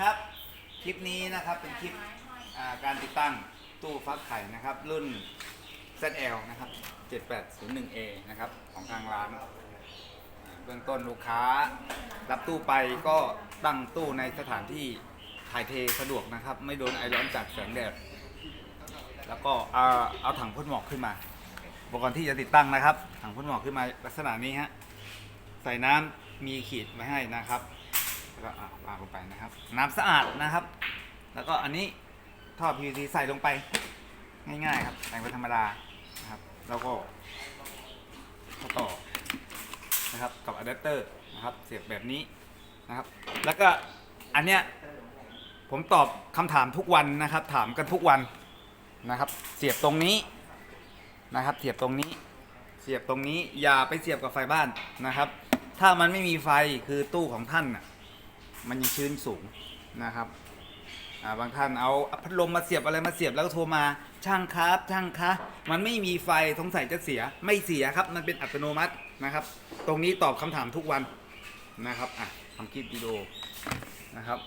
ครับ คลิปนี้นะครับเป็นคลิปการติดตั้งตู้ฟักไข่นะครับ รุ่น ZL นะครับ 7801A นะครับของทางร้าน เบื้องต้นลูกค้ารับตู้ไปก็ตั้งตู้ในสถานที่ถ่ายเทสะดวกนะครับ ไม่โดนไอร้อนจากแสงแดด แล้วก็เอาเอาถังพ่นหมอกขึ้นมาอุปกรณ์ที่จะติดตั้งนะครับ ถังพ่นหมอกขึ้นมาลักษณะนี้ฮะใส่น้ำมีขีดไว้ให้นะครับ แล้วก็อะวางลงไปนะครับ น้ำสะอาดนะครับ แล้วก็อันนี้ท่อ PVC ใส่ลงไปง่ายๆครับแต่งเป็นธรรมดานะครับ แล้วก็ต่อนะครับกับอะแดปเตอร์นะครับ เสียบแบบนี้นะครับ แล้วก็อันเนี้ยผมตอบคำถามทุกวันนะครับ ถามกันทุกวันนะครับ เสียบตรงนี้นะครับ เสียบตรงนี้ เสียบตรงนี้อย่าไปเสียบกับไฟบ้านนะครับ ถ้ามันไม่มีไฟคือตู้ของท่านน่ะ มันยังชื้นสูงนะครับาบางท่านเอาพัดลมมาเสียบอะไรมาเสียบแล้วก็โทรมาช่างครับช่างคะมันไม่มีไฟสงสัยจะเสียไม่เสียครับ มันเป็นอัตโนมัตินะครับ ตรงนี้ตอบคำถามทุกวันนะครับอะทำคลิปวิดีโอนะครับ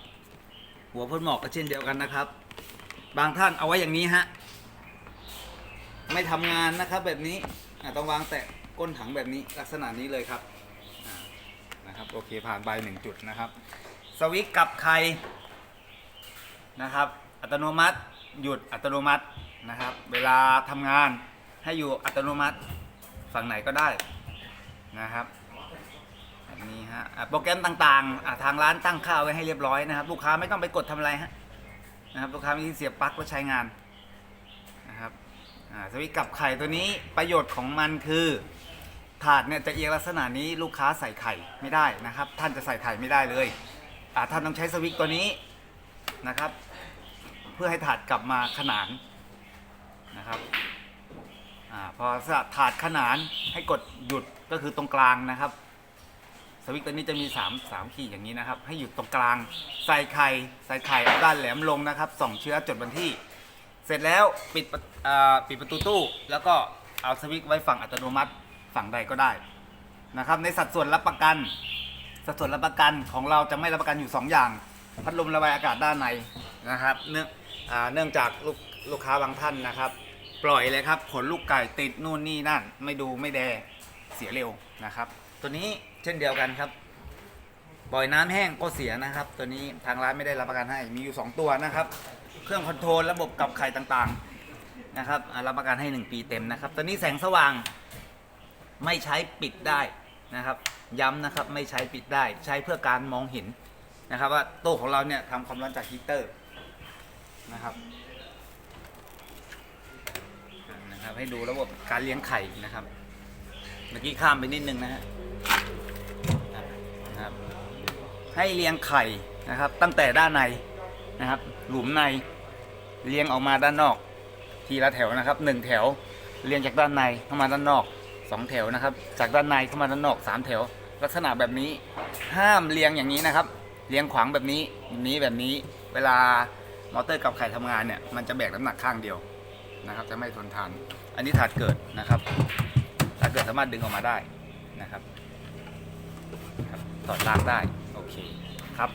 หัวพ่นหมอกก็เช่นเดียวกันนะครับ บางท่านเอาไว้อย่างนี้ฮะไม่ทำงานนะครับแบบนี้ต้องวางแตะก้นถังแบบนี้ลักษณะนี้เลยครับนะครับโอเคผ่านไปหนึ่งจุดนะครับ สวิตช์กับใครนะครับ อัตโนมัติหยุดอัตโนมัตินะครับ เวลาทำงานให้อยู่อัตโนมัติฝั่งไหนก็ได้นะครับแบบนี้ฮะโปรแกรมต่างๆทางร้านตั้งค่าไว้ให้เรียบร้อยนะครับ ลูกค้าไม่ต้องไปกดทำอะไรฮะนะครับลูกค้ามีที่เสียบปลั๊กก็ใช้งานนะครับสวิตกับไข่ตัวนี้ประโยชน์ของมันคือ ถาดเนี่ยจะเอียงลักษณะนี้ลูกค้าใส่ไข่ไม่ได้นะครับ ท่านจะใส่ไข่ไม่ได้เลย อ่าท่านต้องใช้สวิตตัวนี้นะครับ เพื่อให้ถาดกลับมาขนานนะครับอาพอถาดขนานให้กดหยุดก็คือตรงกลางนะครับ สวิตตัวนี้จะมี3 3ขีดอย่างนี้นะครับ ให้หยุดตรงกลางใส่ไข่ใส่ไข่เอาด้านแหลมลงนะครับส่องเชื้อจดบันที่ เสร็จแล้วปิดปิดประตูตู้แล้วก็เอาสวิตไว้ฝั่งอัตโนมัติฝั่งใดก็ได้นะครับ ในสัดส่วนรับประกัน สัดส่วนรับประกันของเราจะไม่รับประกันอยู่ 2 อย่าง พัดลมระบายอากาศด้านในนะครับ เนื่องอ่าเนื่องจากลูกลูกค้าบางท่านนะครับ ปล่อยเลยครับขนลูกไก่ติดนู่นนี่นั่น ไม่ดูไม่แดเสียเร็วนะครับ ตัวนี้เช่นเดียวกันครับ ปล่อยน้ำแห้งก็เสียนะครับ ตัวนี้ทางร้านไม่ได้รับประกันให้มีอยู่ 2 ตัวนะครับ เครื่องคอนโทรลระบบกับไข่ต่างๆนะครับรับประกันให้ 1 ปีเต็มนะครับ ตัวนี้แสงสว่างไม่ใช้ปิดได้ นะครับ ย้ำนะครับไม่ใช้ปิดได้ใช้เพื่อการมองเห็นนะครับ ว่าตู้ของเราเนี่ยทำความร้อนจากฮีเตอร์นะครับนะครับให้ดูระบบการเลี้ยงไข่นะครับ เมื่อกี้ข้ามไปนิดนึงนะฮะนะครับ ให้เลี้ยงไข่นะครับ ตั้งแต่ด้านในนะครับ หลุมในเลี้ยงออกมาด้านนอก ทีละแถวนะครับหนึ่งแถวเลี้ยงจากด้านในเข้ามาด้านนอก สองแถวนะครับ จากด้านในเข้ามาด้านนอกสามแถว ลักษณะแบบนี้ห้ามเลี้ยงอย่างนี้นะครับเลี้ยงขวางแบบนี้แบบนี้แบบนี้ เวลามอเตอร์กับไข่ทำงานเนี่ยมันจะแบกน้ำหนักข้างเดียวนะครับ จะไม่ทนทาน อันนี้ถาดเกิดนะครับถาดเกิดสามารถดึงออกมาได้นะครับครับถอดล้างได้โอเคครับ